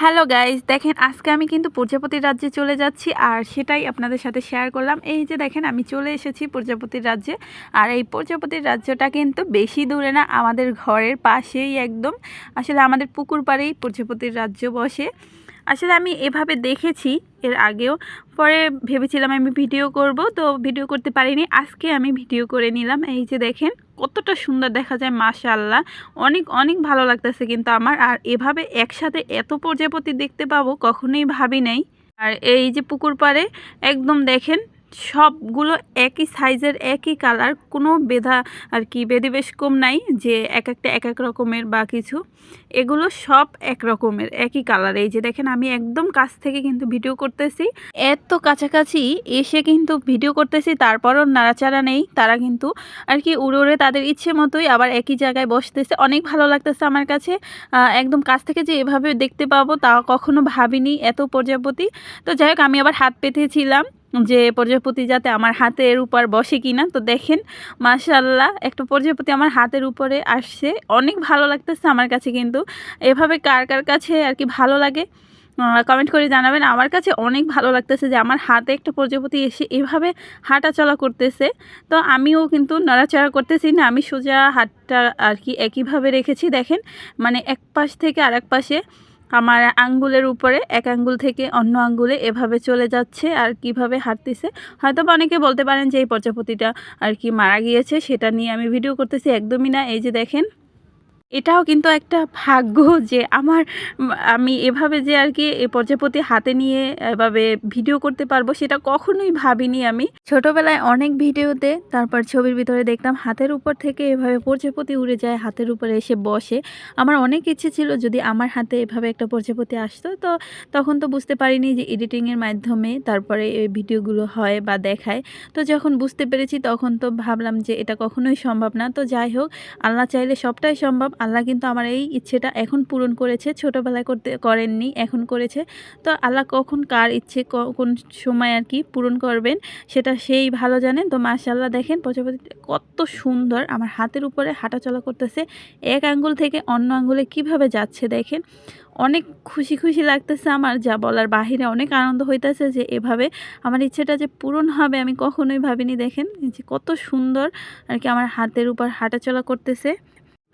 Hello guys দেখেন, আজকে আমি কিন্তু প্রজাপতির রাজ্যে চলে যাচ্ছি আর সেটাই আপনাদের সাথে শেয়ার করলাম। এই যে দেখেন, আমি চলে এসেছি প্রজাপতির রাজ্যে। আর এই প্রজাপতির রাজ্যটা কিন্তু বেশি দূরে না, আমাদের ঘরের পাশেই একদম। আসলে আমাদের পুকুর পাড়েই প্রজাপতির রাজ্য বসে। আসলে আমি এভাবে দেখেছি এর আগেও। পরে ভেবেছিলাম আমি ভিডিও করব, তো ভিডিও করতে পারিনি। আজকে আমি ভিডিও করে নিলাম। এই যে দেখেন, কতটা সুন্দর দেখা যায় মাশাল্লাহ অনেক অনেক ভালো লাগতেছে কিন্তু আমার। আর এভাবে একসাথে এত প্রজাপতি দেখতে পাবো, কখনোই ভাবি নাই। আর এই যে পুকুর পাড়ে, একদম দেখেন সবগুলো একই সাইজের, একই কালার, কোনো বেধা আর কি বেদিবেশ কম নাই যে এক একটা এক এক রকমের বা কিছু। এগুলো সব এক রকমের, একই কালার। এই যে দেখেন, আমি একদম কাছ থেকে কিন্তু ভিডিও করতেছি। এত কাছাকাছি এসে কিন্তু ভিডিও করতেছি, তারপরও নাড়াচাড়া নেই। তারা কিন্তু আর কি উড়ে উড়ে তাদের ইচ্ছে মতোই আবার একই জায়গায় বসতেছে। অনেক ভালো লাগতেছে আমার কাছে। একদম কাছ থেকে যে এভাবে দেখতে পাবো তা কখনো ভাবিনি, এত প্রজাপতি। তো যাই হোক, আমি আবার হাত পেতেছিলাম। যে প্রজাপতি যাতে আমার হাতের উপর বসে কিনা, তো দেখেন মাশাল্লাহ একটা প্রজাপতি আমার হাতের উপরে আসছে। অনেক ভালো লাগতেছে আমার কাছে কিন্তু। এভাবে কার কার কাছে আর কি ভালো লাগে কমেন্ট করে জানাবেন। আমার কাছে অনেক ভালো লাগতেছে যে আমার হাতে একটা প্রজাপতি এসে এভাবে হাঁটা চলা করতেছে। তো আমিও কিন্তু নড়াচড়া করতেছি না, আমি সোজা হাতটা আর কি একইভাবে রেখেছি। দেখেন মানে এক পাশ থেকে আরেক পাশে আমার আঙ্গুলের উপরে, এক আঙ্গুল থেকে অন্য আঙ্গুলে এভাবে চলে যাচ্ছে আর কীভাবে হাঁটতেছে। হয়তো বা অনেকে বলতে পারেন যে, এই প্রজাপতিটা আর কি মারা গিয়েছে, সেটা নিয়ে আমি ভিডিও করতেছি, একদমই না। এই যে দেখেন এটাও কিন্তু একটা ভাগ্য যে আমার আমি এভাবে যে আর কি এই প্রজাপতি হাতে নিয়ে এভাবে ভিডিও করতে পারব সেটা কখনোই ভাবিনি আমি। ছোটবেলায় অনেক ভিডিওতে তারপর ছবির ভিতরে দেখতাম হাতের উপর থেকে এভাবে প্রজাপতি উড়ে যায়, হাতের উপরে এসে বসে। আমার অনেক ইচ্ছে ছিল যদি আমার হাতে এভাবে একটা প্রজাপতি আসতো তো তখন তো বুঝতে পারিনি যে এডিটিংয়ের মাধ্যমে তারপরে এই ভিডিওগুলো হয় বা দেখায়। তো যখন বুঝতে পেরেছি তখন তো ভাবলাম যে এটা কখনোই সম্ভব না। তো যাই হোক, আল্লাহ চাইলে সবটাই সম্ভব। আল্লাহ কিন্তু আমার এই ইচ্ছেটা এখন পূরণ করেছে, ছোটোবেলায় করতে, করেননি, এখন করেছে। তো আল্লাহ কখন কার ইচ্ছে কোন সময় আর কি পূরণ করবেন সেটা সেই ভালো জানেন। তো মাশাল্লাহ দেখেন প্রজাপতি কত সুন্দর আমার হাতের উপরে হাঁটাচলা করতেছে। এক আঙ্গুল থেকে অন্য আঙ্গুলে কীভাবে যাচ্ছে দেখেন। অনেক খুশি খুশি লাগতেছে আমার যা বলার বাহিরে। অনেক আনন্দ হইতেছে যে এভাবে আমার ইচ্ছেটা যে পূরণ হবে আমি কখনোই ভাবিনি দেখেন। যে কত সুন্দর আর কি আমার হাতের উপর হাঁটাচলা করতেছে।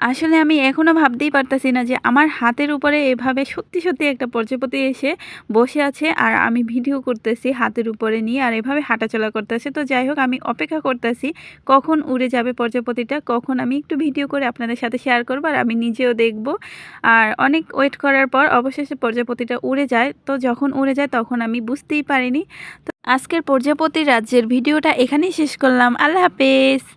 আসলে আমি এখনও ভাবতেই পারতাছি না যে আমার হাতের উপরে এভাবে সত্যি সত্যি একটা প্রজাপতি এসে বসে আছে আর আমি ভিডিও করতেছি হাতের উপরে নিয়ে আর এভাবে হাঁটাচলা করতেছে। তো যাই হোক, আমি অপেক্ষা করতেছি কখন উড়ে যাবে প্রজাপতিটা, কখন আমি একটু ভিডিও করে আপনাদের সাথে শেয়ার করব আর আমি নিজেও দেখব। আর অনেক ওয়েট করার পর অবশেষে প্রজাপতিটা উড়ে যায়। তো যখন উড়ে যায় তখন আমি বুঝতেই পারিনি। তো আজকের প্রজাপতি রাজ্যের ভিডিওটা এখানেই শেষ করলাম। আল্লাহ হাফেজ।